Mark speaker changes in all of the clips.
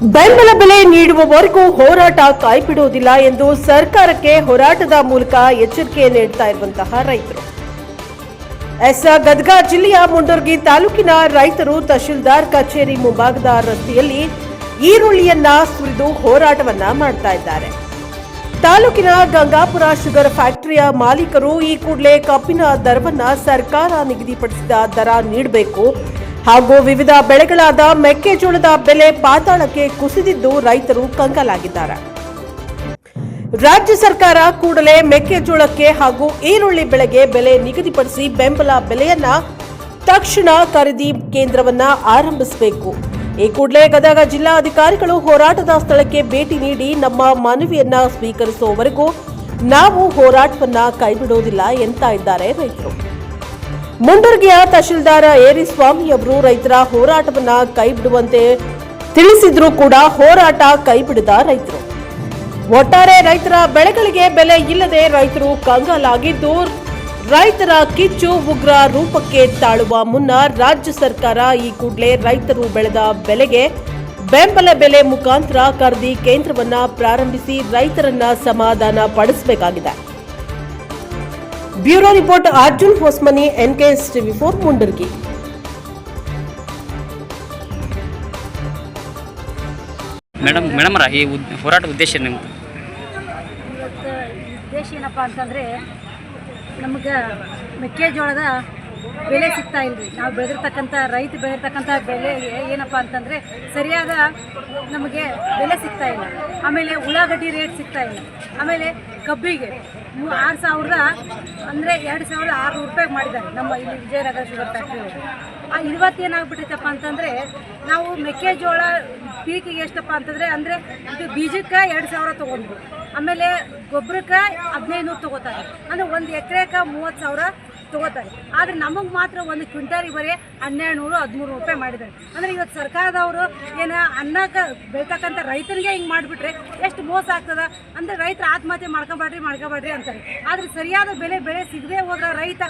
Speaker 1: ಬೆಂಬಲ ಬೆಲೆ ನೀಡುವವರೆಗೂ ಹೋರಾಟ ಕಾಯ್ಬಿಡುವುದಿಲ್ಲ ಎಂದು ಸರ್ಕಾರಕ್ಕೆ ಹೋರಾಟದ ಮೂಲಕ ಎಚ್ಚರಿಕೆ ನೀಡ್ತಾ ಇರುವಂತಹ ರೈತರು. ಎಸ್ ಗದಗ ಜಿಲ್ಲೆಯ ಮುಂಡರ್ಗಿ ತಾಲೂಕಿನ ರೈತರು ತಹಶೀಲ್ದಾರ್ ಕಚೇರಿ ಮುಂಭಾಗದ ರಸ್ತೆಯಲ್ಲಿ ಈರುಳ್ಳಿಯನ್ನ ಸುರಿದು ಹೋರಾಟವನ್ನ ಮಾಡ್ತಾ ಇದ್ದಾರೆ. ತಾಲೂಕಿನ ಗಂಗಾಪುರ ಶುಗರ್ ಫ್ಯಾಕ್ಟರಿಯ ಮಾಲೀಕರು ಈ ಕೂಡಲೇ ಕಬ್ಬಿನ ದರವನ್ನ ಸರ್ಕಾರ ನಿಗದಿಪಡಿಸಿದ ದರ ನೀಡಬೇಕು ಹಾಗೂ ವಿವಿಧ ಬೆಳೆಗಳಾದ ಮೆಕ್ಕೆಜೋಳದ ಬೆಲೆ ಪಾತಾಳಕ್ಕೆ ಕುಸಿದಿದ್ದು ರೈತರು ಕಂಗಲಾಗಿದ್ದಾರೆ. ರಾಜ್ಯ ಸರ್ಕಾರ ಕೂಡಲೇ ಮೆಕ್ಕೆಜೋಳಕ್ಕೆ ಹಾಗೂ ಈರುಳ್ಳಿ ಬೆಳೆಗೆ ಬೆಲೆ ನಿಗದಿಪಡಿಸಿ ಬೆಂಬಲ ಬೆಲೆಯನ್ನ ತಕ್ಷಣ ಖರೀದಿ ಕೇಂದ್ರವನ್ನ ಆರಂಭಿಸಬೇಕು. ಈ ಕೂಡಲೇ ಗದಗ ಜಿಲ್ಲಾಧಿಕಾರಿಗಳು ಹೋರಾಟದ ಸ್ಥಳಕ್ಕೆ ಭೇಟಿ ನೀಡಿ ನಮ್ಮ ಮನವಿಯನ್ನ ಸ್ವೀಕರಿಸುವವರೆಗೂ ನಾವು ಹೋರಾಟವನ್ನ ಕೈಬಿಡುವುದಿಲ್ಲ ಎಂತ ಇದ್ದಾರೆ ರೈತರು. ಮುಂಡರ್ಗಿಯ ತಹಶೀಲ್ದಾರ ಏರಿಸ್ವಾಮಿ ಅವರು ರೈತರ ಹೋರಾಟವನ್ನ ಕೈಬಿಡುವಂತೆ ತಿಳಿಸಿದ್ರೂ ಕೂಡ ಹೋರಾಟ ಕೈಬಿಡದ ರೈತರು. ಒಟ್ಟಾರೆ ರೈತರ ಬೆಳೆಗಳಿಗೆ ಬೆಲೆ ಇಲ್ಲದೆ ರೈತರು ಕಂಗಾಲಾಗಿದ್ದು, ರೈತರ ಕಿಚ್ಚು ಉಗ್ರ ರೂಪಕ್ಕೆ ತಾಳುವ ಮುನ್ನ ರಾಜ್ಯ ಸರ್ಕಾರ ಈ ಕೂಡಲೇ ರೈತರು ಬೆಳೆದ ಬೆಲೆಗೆ ಬೆಂಬಲ ಬೆಲೆ ಮುಖಾಂತರ ಖರೀದಿ ಕೇಂದ್ರವನ್ನ ಪ್ರಾರಂಭಿಸಿ ರೈತರನ್ನ ಸಮಾಧಾನ ಪಡಿಸಬೇಕಾಗಿದೆ. Bureau report Arjun Hosmani NKS TV for Mundargi.
Speaker 2: Madam ಮೇಡಮರ ಈ ಉದ್ ಹೋರಾಟ ಉದ್ದೇಶ ನಿಮ್ದು?
Speaker 3: ಇವತ್ತು ಉದ್ದೇಶ ಏನಪ್ಪಾ ಅಂತಂದರೆ ನಮಗೆ ಮೆಕ್ಕೆಜೋಳದ ಬೆಲೆ ಸಿಗ್ತಾ ಇಲ್ರಿ. ನಾವು ಬೆಳೆದಿರ್ತಕ್ಕಂಥ ರೈತ ಬೆಳೆದಿರ್ತಕ್ಕಂಥ ಬೆಲೆಗೆ ಏನಪ್ಪ ಅಂತಂದರೆ ಸರಿಯಾದ ನಮಗೆ ಬೆಲೆ ಸಿಗ್ತಾ ಇಲ್ಲ. ಆಮೇಲೆ ಉಳ್ಳಾಗಡ್ಡಿ ರೇಟ್ ಸಿಗ್ತಾ ಇಲ್ಲ. ಆಮೇಲೆ ಕಬ್ಬಿಗೆ ಆರು ಸಾವಿರದ ಅಂದರೆ ಎರಡು ಸಾವಿರದ ಆರುನೂರು ರೂಪಾಯಿಗೆ ಮಾಡಿದ್ದಾರೆ ನಮ್ಮ ಇಲ್ಲಿ ವಿಜಯನಗರ ಶುಗರ್ ಫ್ಯಾಕ್ಟ್ರಿ ಆ ಇವತ್ತು ಏನಾಗ್ಬಿಟ್ಟೈತಪ್ಪ ಅಂತಂದರೆ ನಾವು ಮೆಕ್ಕೆಜೋಳ ಪೀಕಿಗೆ ಎಷ್ಟಪ್ಪ ಅಂತಂದರೆ ಅಂದರೆ ಇದು ಬೀಜಕ್ಕೆ ಎರಡು ಸಾವಿರ ತೊಗೊಂಡ್ರು. ಆಮೇಲೆ ಗೊಬ್ಬರಕ್ಕೆ ಹದಿನೈದು ನೂರು ತೊಗೋತಾರೆ. ಅಂದರೆ ಒಂದು ಎಕರೆಗೆ ಮೂವತ್ತು ಸಾವಿರ ತೊಗೋತಾರೆ. ಆದರೆ ನಮಗೆ ಮಾತ್ರ ಒಂದು ಕ್ವಿಂಟಾಲಿಗೆ ಬರೀ ಹನ್ನೆರಡು ನೂರು, ಹದಿಮೂರು ರೂಪಾಯಿ ಮಾಡಿದ್ದಾರೆ. ಅಂದರೆ ಇವತ್ತು ಸರ್ಕಾರದವರು ಏನು ಅನ್ನಕ್ಕೆ ಬೆಳ್ತಕ್ಕಂಥ ರೈತರಿಗೆ ಹಿಂಗೆ ಮಾಡಿಬಿಟ್ರೆ ಎಷ್ಟು ಮೋಸ ಆಗ್ತದ? ಅಂದರೆ ರೈತರು ಆತ್ಮಹತ್ಯೆ ಮಾಡ್ಕೊಬೇಡ್ರಿ ಮಾಡ್ಕೊಬೇಡ್ರಿ ಅಂತಾರೆ. ಆದರೆ ಸರಿಯಾದ ಬೆಲೆ, ಬೆಳೆ ಸಿಗದೆ ಹೋದ್ರೆ ರೈತ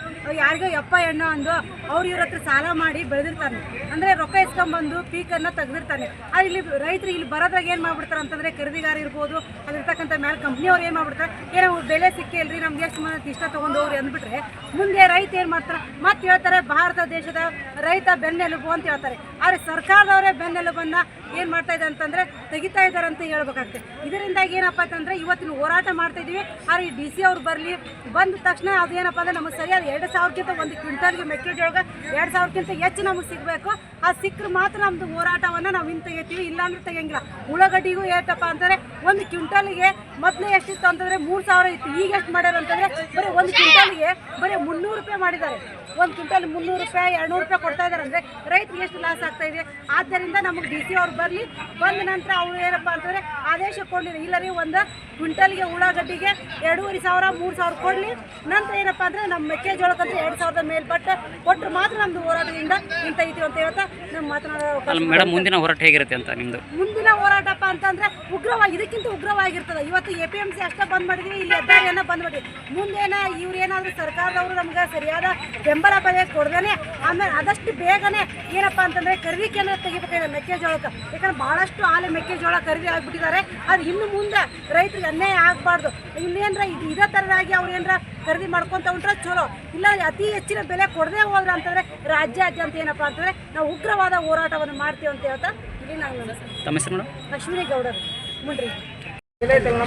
Speaker 3: ಯಾರಿಗೋ ಯಪ್ಪ ಎಣ್ಣ ಅಂದು ಅವ್ರು ಇವ್ರ ಹತ್ರ ಸಾಲ ಮಾಡಿ ಬೆಳೆದಿರ್ತಾನೆ. ಅಂದರೆ ರೊಕ್ಕ ಇಸ್ಕೊಂಬಂದು ಪೀಕನ್ನು ತೆಗೆದಿರ್ತಾನೆ. ಆದರೆ ಇಲ್ಲಿ ರೈತರು ಇಲ್ಲಿ ಬರೋದ್ರಾಗ ಏನು ಮಾಡ್ಬಿಡ್ತಾರೆ ಅಂತಂದರೆ ಖರೀದಿಗಾರ ಇರ್ಬೋದು ಅಲ್ಲಿರ್ತಕ್ಕಂಥ ಮೇಲೆ ಕಂಪ್ನಿಯವ್ರು ಏನು ಮಾಡ್ಬಿಡ್ತಾರೆ? ಏನೋ ಬೆಲೆ ಸಿಕ್ಕಿಲ್ರಿ ನಮ್ಗೆ ಎಷ್ಟು ಮಂದಿ ಇಷ್ಟ ತೊಗೊಂಡು ಹೋಗ್ರಿ ಅಂದ್ಬಿಟ್ರೆ ಮುಂದೆ ರೈತ ಏನು ಮಾಡ್ತಾರೆ? ಮತ್ತೆ ಹೇಳ್ತಾರೆ ಭಾರತ ದೇಶದ ರೈತ ಬೆನ್ನೆಲುಬು ಅಂತ ಹೇಳ್ತಾರೆ. ಆದರೆ ಸರ್ಕಾರದವರೇ ಬೆನ್ನೆಲುಬನ್ನು ಏನು ಮಾಡ್ತಾ ಇದೆ ಅಂತಂದರೆ ತೆಗಿತಾ ಇದ್ದಾರೆ ಅಂತ ಹೇಳ್ಬೇಕಾಗ್ತದೆ ಇದರಿಂದಾಗಿ ಏನಪ್ಪ ಅಂತಂದರೆ ಇವತ್ತಿನ ಹೋರಾಟ ಮಾಡ್ತಾ ಇದೀವಿ. ಆದರೆ ಈ ಡಿ ಸಿ ಅವ್ರು ಬರಲಿ, ಬಂದ ತಕ್ಷಣ ಅದು ಏನಪ್ಪ ಅಂದರೆ ನಮಗೆ ಸರಿಯಾದ ಎರಡು ಸಾವಿರಕ್ಕಿಂತ ಒಂದು ಕ್ವಿಂಟಲ್ಗೆ ಮೆಕ್ಕೆಜೋಳ ಎರಡು ಸಾವಿರಕ್ಕಿಂತ ಹೆಚ್ಚು ನಮಗೆ ಸಿಗಬೇಕು. ಆ ಸಿಕ್ಕರೆ ಮಾತ್ರ ನಮ್ಮದು ಹೋರಾಟವನ್ನು ನಾವು ಹಿಂದೆ ತೆಗಿತೀವಿ, ಇಲ್ಲಾಂದ್ರೆ ತೆಗಿಯಂಗಿಲ್ಲ. ಉಳ್ಳಾಗಡ್ಡಿಗೂ ಏಟಪ್ಪ ಅಂತಂದರೆ ಒಂದು ಕ್ವಿಂಟಲ್ಗೆ ಮೊದಲು ಎಷ್ಟಿತ್ತು ಅಂತಂದರೆ ಮೂರು ಸಾವಿರ ಇತ್ತು. ಈಗ ಎಷ್ಟು ಮಾಡ್ಯಾರ ಅಂತಂದರೆ ಬರೀ ಒಂದು ಕ್ವಿಂಟಲ್ಗೆ ಬರೀ ಮುನ್ನೂರು ರೂಪಾಯಿ ಮಾಡಿದ್ದಾರೆ. ಒಂದು ಕ್ವಿಂಟಲ್ ಮುನ್ನೂರು ರೂಪಾಯಿ, ಎರಡುನೂರು ರೂಪಾಯಿ ಕೊಡ್ತಾ ಇದ್ದಾರೆ ಅಂದರೆ ರೈತರಿಗೆ ಎಷ್ಟು ಲಾಸ್ ಆಗ್ತಾ ಇದೆ. ಆದ್ದರಿಂದ ನಮಗೆ ಡಿ ಸಿ ಅವ್ರು ಬರಲಿ. ಬಂದ ನಂತರ ಅವರು ಏನಪ್ಪ ಅಂತಂದರೆ ಆದೇಶ ಕೊಡಲಿ ಇಲ್ಲ ರೀ ಒಂದು ಕ್ವಿಂಟಲ್ಗೆ ಉಳ್ಳಾಗಡ್ಡಿಗೆ ಎರಡೂವರೆ ಸಾವಿರ ಮೂರು ಸಾವಿರ ಕೊಡಲಿ. ನಂತರ ಏನಪ್ಪ ಅಂದರೆ ನಮ್ಮ ಮೆಕ್ಕೆಜೋಳಕ್ಕಂದ್ರೆ ಎರಡು ಸಾವಿರದ ಮೇಲ್ಪಟ್ಟು ಕೊಟ್ಟರು ಮಾತ್ರ ನಮ್ಮದು ಹೋರಾಟದಿಂದ ನಿಂತೈತಿ ಅಂತ ಹೇಳ್ತಾ ನಮ್ಮ ಮಾತನಾಡೋ
Speaker 2: ಮೇಡಮ್ ಮುಂದಿನ ಹೋರಾಟ ಹೇಗಿರುತ್ತೆ ಅಂತ ನಿಮ್ಮದು
Speaker 3: ಮುಂದಿನ ಹೋರಾಟಪ್ಪ ಅಂತಂದ್ರೆ ಉಗ್ರವಾಗಿ ಇದಕ್ಕಿಂತ ಉಗ್ರವಾಗಿರ್ತದೆ. ಇವತ್ತು ಎ ಪಿ ಎಂ ಸಿ ಅಷ್ಟೇ ಬಂದ್ ಮಾಡಿದ್ವಿ ಇಲ್ಲಿ ಹೆದ್ದಾರಿಯನ್ನ ಬಂದ್ ಮಾಡಿ ಮುಂದೇನ ಇವ್ರು ಏನಾದ್ರು ಸರ್ಕಾರದವರು ನಮ್ಗೆ ಸರಿಯಾದ ಬೆಂಬಲ ಬೆಲೆ ಕೊಡ್ದೇನೆ ಆಮೇಲೆ ಆದಷ್ಟು ಬೇಗನೆ ಏನಪ್ಪ ಅಂತಂದರೆ ಖರೀದಿ ಕೇಂದ್ರ ತೆಗಿಬೇಕಾಗಿದೆ ಮೆಕ್ಕೆಜೋಳಕ್ಕೆ. ಯಾಕಂದ್ರೆ ಬಹಳಷ್ಟು ಆಲೆ ಮೆಕ್ಕೆಜೋಳ ಖರೀದಿ ಆಗ್ಬಿಟ್ಟಿದ್ದಾರೆ. ಅದು ಇನ್ನು ಮುಂದೆ ರೈತರಿಗೆ ಅನ್ಯಾಯ ಆಗಬಾರ್ದು. ಇನ್ನೇನ್ರ ಇದು ಇದೇ ಥರದಾಗಿ ಅವ್ರು ಏನಾರ ಖರೀದಿ ಮಾಡ್ಕೊಂತ ಉಂಟ್ರೆ ಚಲೋ. ಇಲ್ಲ ಅತಿ ಹೆಚ್ಚಿನ ಬೆಲೆ ಕೊಡದೆ ಹೋದ್ರೆ ಅಂತಂದ್ರೆ ರಾಜ್ಯಾದ್ಯಂತ ಏನಪ್ಪಾ ಅಂತಂದ್ರೆ ನಾವು ಉಗ್ರವಾದ ಹೋರಾಟವನ್ನು ಮಾಡ್ತೀವಿ ಅಂತ ಹೇಳ್ತಾ ಇಲ್ಲಿ ನಾನು. ಲಕ್ಷ್ಮೀ ಗೌಡರು. ಮುಂಡ್ರಿ.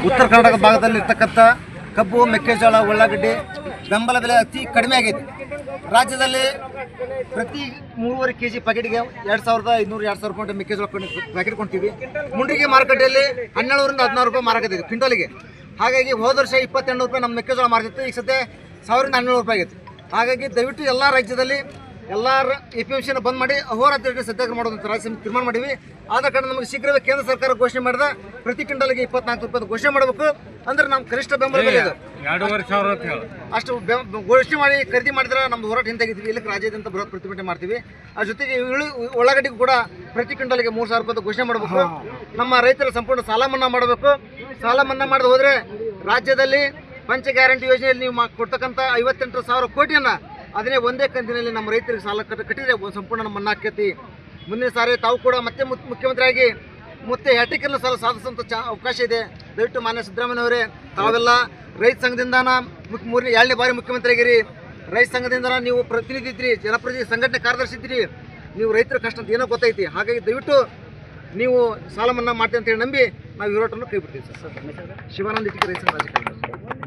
Speaker 4: ಉತ್ತರ ಕರ್ನಾಟಕ ಭಾಗದಲ್ಲಿ ಇರ್ತಕ್ಕಂಥ ಕಬ್ಬು ಮೆಕ್ಕೆಜೋಳ ಉಳ್ಳಾಗಡ್ಡಿ ಬೆಂಬಲ ಬೆಲೆ ಅತಿ ಕಡಿಮೆ ಆಗೈತಿ. ರಾಜ್ಯದಲ್ಲಿ ಪ್ರತಿ ಮೂರುವರೆ ಕೆ ಜಿ ಪ್ಯಾಕೆಟ್ಗೆ ಎರಡು ಸಾವಿರದ ಐನೂರು ಎರಡು ಸಾವಿರ ರೂಪಾಯಿ ಮೆಕ್ಕೆಜೋಳ ಪ್ಯಾಕೆಟ್ ಕೊಡ್ತೀವಿ. ಮುಂಡಿಗೆ ಮಾರುಕಟ್ಟೆಯಲ್ಲಿ ಹನ್ನೆರಡರಿಂದ ಹದಿನಾರು ರೂಪಾಯಿ ಮಾರಾಕತ್ತಿದೆ ಕ್ವಿಂಟಲ್ಗೆ. ಹಾಗಾಗಿ ಹೋದ ವರ್ಷ ಇಪ್ಪತ್ತೆರಡು ರೂಪಾಯಿ ನಮ್ಮ ಮೆಕ್ಕೆಜೋಳ ಮಾರ್ತಿತ್ತು ಈಗ ಸದ್ಯ ಸಾವಿರದಿಂದ ಹನ್ನೆರಡು ರೂಪಾಯಿ ಆಗೈತೆ. ಹಾಗಾಗಿ ದಯವಿಟ್ಟು ಎಲ್ಲ ರಾಜ್ಯದಲ್ಲಿ ಎಲ್ಲ ಎ ಪಿ ಸಿನ ಬಂದ್ ಮಾಡಿ ಅಹೋರಾತ್ರಿ ಸತ್ಯಾಗ್ರಹ ಮಾಡೋದಂತ ರಾಜ್ಯ ತೀರ್ಮಾನ ಮಾಡಿವಿ. ಆದ ಕಾರಣ ನಮಗೆ ಶೀಘ್ರವೇ ಕೇಂದ್ರ ಸರ್ಕಾರ ಘೋಷಣೆ ಮಾಡಿದ ಪ್ರತಿ ಕ್ವಿಂಟಲ್ಗೆ ಇಪ್ಪತ್ನಾಲ್ಕು ರೂಪಾಯಿ ಘೋಷಣೆ ಮಾಡಬೇಕು. ಅಂದ್ರೆ ನಮ್ಮ ಕನಿಷ್ಠ ಬೆಂಬಲ ಬೆಲೆ ಇದು. ಅಷ್ಟು ಘೋಷಣೆ ಮಾಡಿ ಖರೀದಿ ಮಾಡಿದ್ರೆ ನಮ್ದು ಹೋರಾಟ ಹಿಂದಾಗಿದ್ವಿ ಇಲ್ಲಿ ರಾಜ್ಯದಂತ ಬೃಹತ್ ಪ್ರತಿಭಟನೆ ಮಾಡ್ತೀವಿ. ಅದ್ರ ಜೊತೆಗೆ ಇಳು ಉಳ್ಳಾಗಡ್ಡಿಗೂ ಕೂಡ ಪ್ರತಿ ಕ್ವಿಂಟಲ್ಗೆ ಮೂರು ಸಾವಿರ ರೂಪಾಯಿ ಘೋಷಣೆ ಮಾಡಬೇಕು. ನಮ್ಮ ರೈತರ ಸಂಪೂರ್ಣ ಸಾಲ ಮನ್ನಾ ಮಾಡಬೇಕು. ಸಾಲ ಮನ್ನಾ ಮಾಡಿದ ಹೋದ್ರೆ ರಾಜ್ಯದಲ್ಲಿ ಪಂಚ ಗ್ಯಾರಂಟಿ ಯೋಜನೆಯಲ್ಲಿ ನೀವು ಕೊಡ್ತಕ್ಕಂಥ ಐವತ್ತೆಂಟು ಸಾವಿರ ಕೋಟಿಯನ್ನ ಅದನ್ನೇ ಒಂದೇ ಕಂತಿನಲ್ಲಿ ನಮ್ಮ ರೈತರಿಗೆ ಸಾಲ ಕಟ್ಟ ಕಟ್ಟಿದ್ರೆ ಸಂಪೂರ್ಣ ನಮ್ಮ ಮನ್ನಾ ಆಕ್ಕೈತಿ ಮುಂದಿನ ಸಾರಿ ತಾವು ಕೂಡ ಮತ್ತೆ ಮುಖ್ಯಮಂತ್ರಿ ಮುಖ್ಯಮಂತ್ರಿಯಾಗಿ ಮತ್ತೆ ಹ್ಯಾಟಿಕಲ್ ಸಾಲ ಸಾಧಿಸುವಂಥ ಚಾ ಅವಕಾಶ ಇದೆ. ದಯವಿಟ್ಟು ಮಾನ್ಯ ಸಿದ್ದರಾಮಯ್ಯವರೇ ತಾವೆಲ್ಲ ರೈತ ಸಂಘದಿಂದ ಮುಖ್ಯ ಮೂರನೇ ಎರಡನೇ ಬಾರಿ ಮುಖ್ಯಮಂತ್ರಿಯಾಗಿರಿ. ರೈತ ಸಂಘದಿಂದ ನೀವು ಪ್ರತಿನಿಧಿ ಇದ್ರಿ, ಜನಪ್ರತಿನಿಧಿ ಸಂಘಟನೆ ಕಾರ್ಯದರ್ಶಿ ಇದ್ರಿ. ನೀವು ರೈತರ ಕಷ್ಟ ಅಂತ ಏನೋ ಗೊತ್ತೈತಿ ಹಾಗಾಗಿ ದಯವಿಟ್ಟು ನೀವು ಸಾಲ ಮನ್ನಾ ಮಾಡ್ತೀವಿ ಅಂತೇಳಿ ನಂಬಿ ನಾವು ಹೋರಾಟವನ್ನು ಕೈ ಬಿಡ್ತೀವಿ ಸರ್. ಶಿವಾನಂದ ರೈತ ಸಂಘ